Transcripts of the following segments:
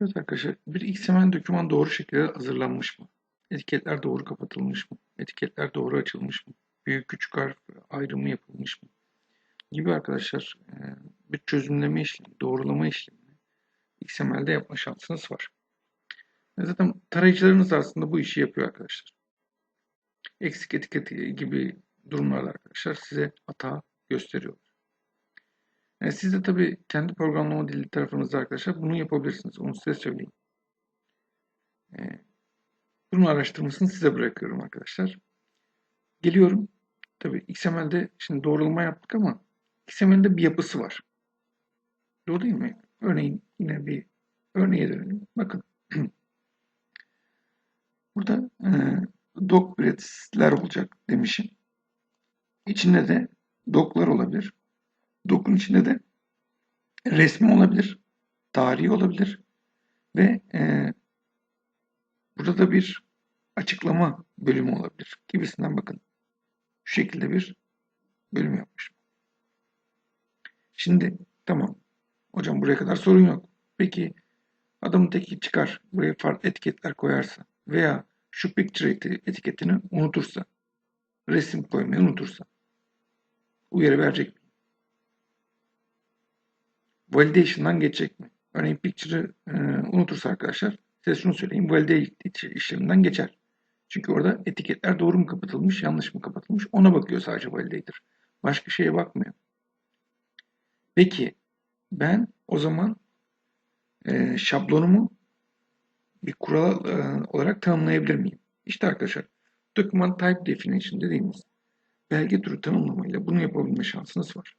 Evet arkadaşlar, bir XML doküman doğru şekilde hazırlanmış mı? Etiketler doğru kapatılmış mı? Etiketler doğru açılmış mı? Büyük küçük harf ayrımı yapılmış mı? Gibi arkadaşlar e, bir çözümleme işlemi, doğrulama işlemini XML'de yapma şansınız var. E, Zaten tarayıcılarınız aslında bu işi yapıyor arkadaşlar. Eksik etiket gibi durumlarda arkadaşlar size hata gösteriyorlar. Yani siz de tabii kendi programlama dili tarafınızda arkadaşlar bunu yapabilirsiniz. Onu size söyleyeyim. Ee, bunun araştırmasını size bırakıyorum arkadaşlar. Geliyorum. Tabii XML'de şimdi doğrulama yaptık ama XML'de bir yapısı var. Doğru değil mi? Örneğin yine bir örneğe dönelim. Bakın. Burada e, docbreads'ler olacak demişim. İçinde de doc'lar olabilir. Doc'un içinde de resmi olabilir, tarihi olabilir ve e, burada da bir açıklama bölümü olabilir gibisinden bakın. Şu şekilde bir bölüm yapmışım. Şimdi tamam. Hocam buraya kadar sorun yok. Peki adamın teki çıkar buraya farklı etiketler koyarsa veya şu picture etiketini unutursa resim koymayı unutursa uyarı verecek mi? Validation'dan geçecek mi? Örneğin picture'ı e, unutursa arkadaşlar size şunu söyleyeyim. Validate işleminden geçer. Çünkü orada etiketler doğru mu kapatılmış, yanlış mı kapatılmış ona bakıyor sadece validator. Başka şeye bakmıyor. Peki ben o zaman e, şablonumu bir kural e, olarak tanımlayabilir miyim? İşte arkadaşlar document type definition dediğimiz belge türü tanımlamayla bunu yapabilme şansınız var.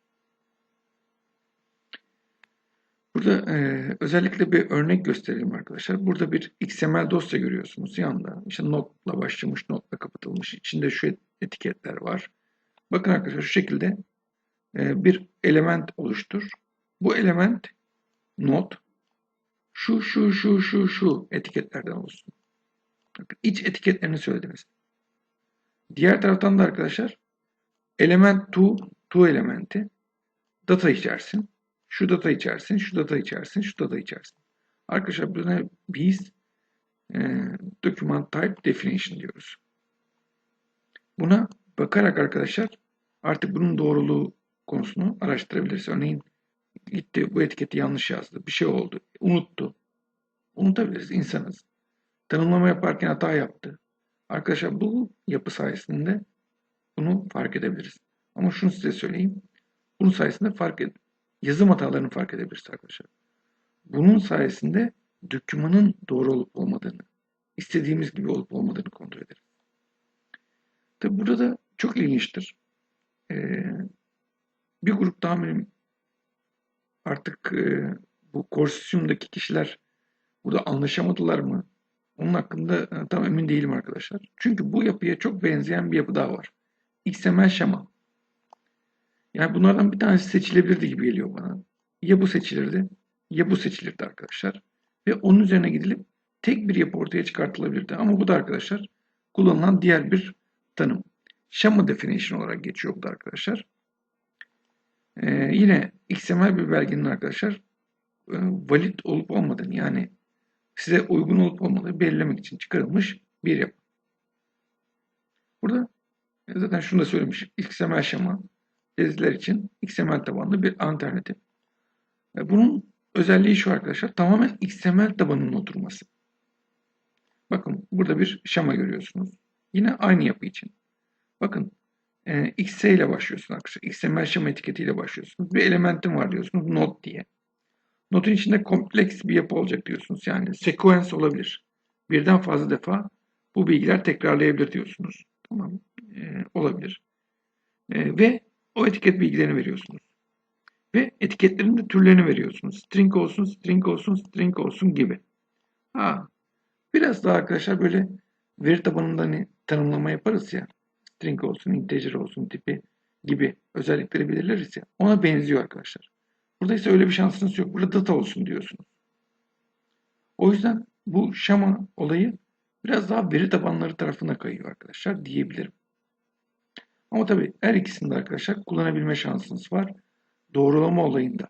Burada e, özellikle bir örnek gösterelim arkadaşlar. Burada bir XML dosya görüyorsunuz yanında. İşte notla başlamış, notla kapatılmış. İçinde şu etiketler var. Bakın arkadaşlar şu şekilde e, bir element oluştur. Bu element not şu şu şu şu şu etiketlerden olsun. Bakın iç etiketlerini söylediniz. Diğer taraftan da arkadaşlar element to to elementi data içersin. Şu data içersin, şu data içersin, şu data içersin. Arkadaşlar buna biz e, document type definition diyoruz. Buna bakarak arkadaşlar artık bunun doğruluğu konusunu araştırabiliriz. Örneğin gitti bu etiketi yanlış yazdı. Bir şey oldu. Unuttu. Unutabiliriz. insanız. Tanımlama yaparken hata yaptı. Arkadaşlar bu yapı sayesinde bunu fark edebiliriz. Ama şunu size söyleyeyim. Bunun sayesinde fark yazım hatalarını fark edebiliriz arkadaşlar. Bunun sayesinde dokümanın doğru olup olmadığını, istediğimiz gibi olup olmadığını kontrol ederiz. Tabi burada da çok ilginçtir. Ee, bir grup tahminim artık e, bu konsorsiyumdaki kişiler burada anlaşamadılar mı? Onun hakkında e, tam emin değilim arkadaşlar. Çünkü bu yapıya çok benzeyen bir yapı daha var. XML şema. Yani bunlardan bir tanesi seçilebilirdi gibi geliyor bana. Ya bu seçilirdi ya bu seçilirdi arkadaşlar. Ve onun üzerine gidilip tek bir yapı ortaya çıkartılabilirdi. Ama bu da arkadaşlar kullanılan diğer bir tanım. Schema definition olarak geçiyor bu da arkadaşlar. Ee, yine XML bir belgenin arkadaşlar e, valid olup olmadığını yani size uygun olup olmadığını belirlemek için çıkarılmış bir yapı. Burada e, zaten şunu da söylemişim. XML şema diziler için XML tabanlı bir alternatif. Bunun özelliği şu arkadaşlar. Tamamen XML tabanının oturması. Bakın burada bir şema görüyorsunuz. Yine aynı yapı için. Bakın e, ile başlıyorsunuz arkadaşlar. XML şema etiketiyle başlıyorsunuz. Bir elementim var diyorsunuz. Not diye. Notun içinde kompleks bir yapı olacak diyorsunuz. Yani sequence olabilir. Birden fazla defa bu bilgiler tekrarlayabilir diyorsunuz. Tamam. E, olabilir. E, ve o etiket bilgilerini veriyorsunuz. Ve etiketlerin de türlerini veriyorsunuz. String olsun, string olsun, string olsun gibi. Ha, biraz daha arkadaşlar böyle veri tabanında hani tanımlama yaparız ya. String olsun, integer olsun tipi gibi özellikleri belirleriz ya. Ona benziyor arkadaşlar. Burada ise öyle bir şansınız yok. Burada data olsun diyorsunuz. O yüzden bu şama olayı biraz daha veri tabanları tarafına kayıyor arkadaşlar diyebilirim. Ama tabii her ikisini de arkadaşlar kullanabilme şansınız var. Doğrulama olayında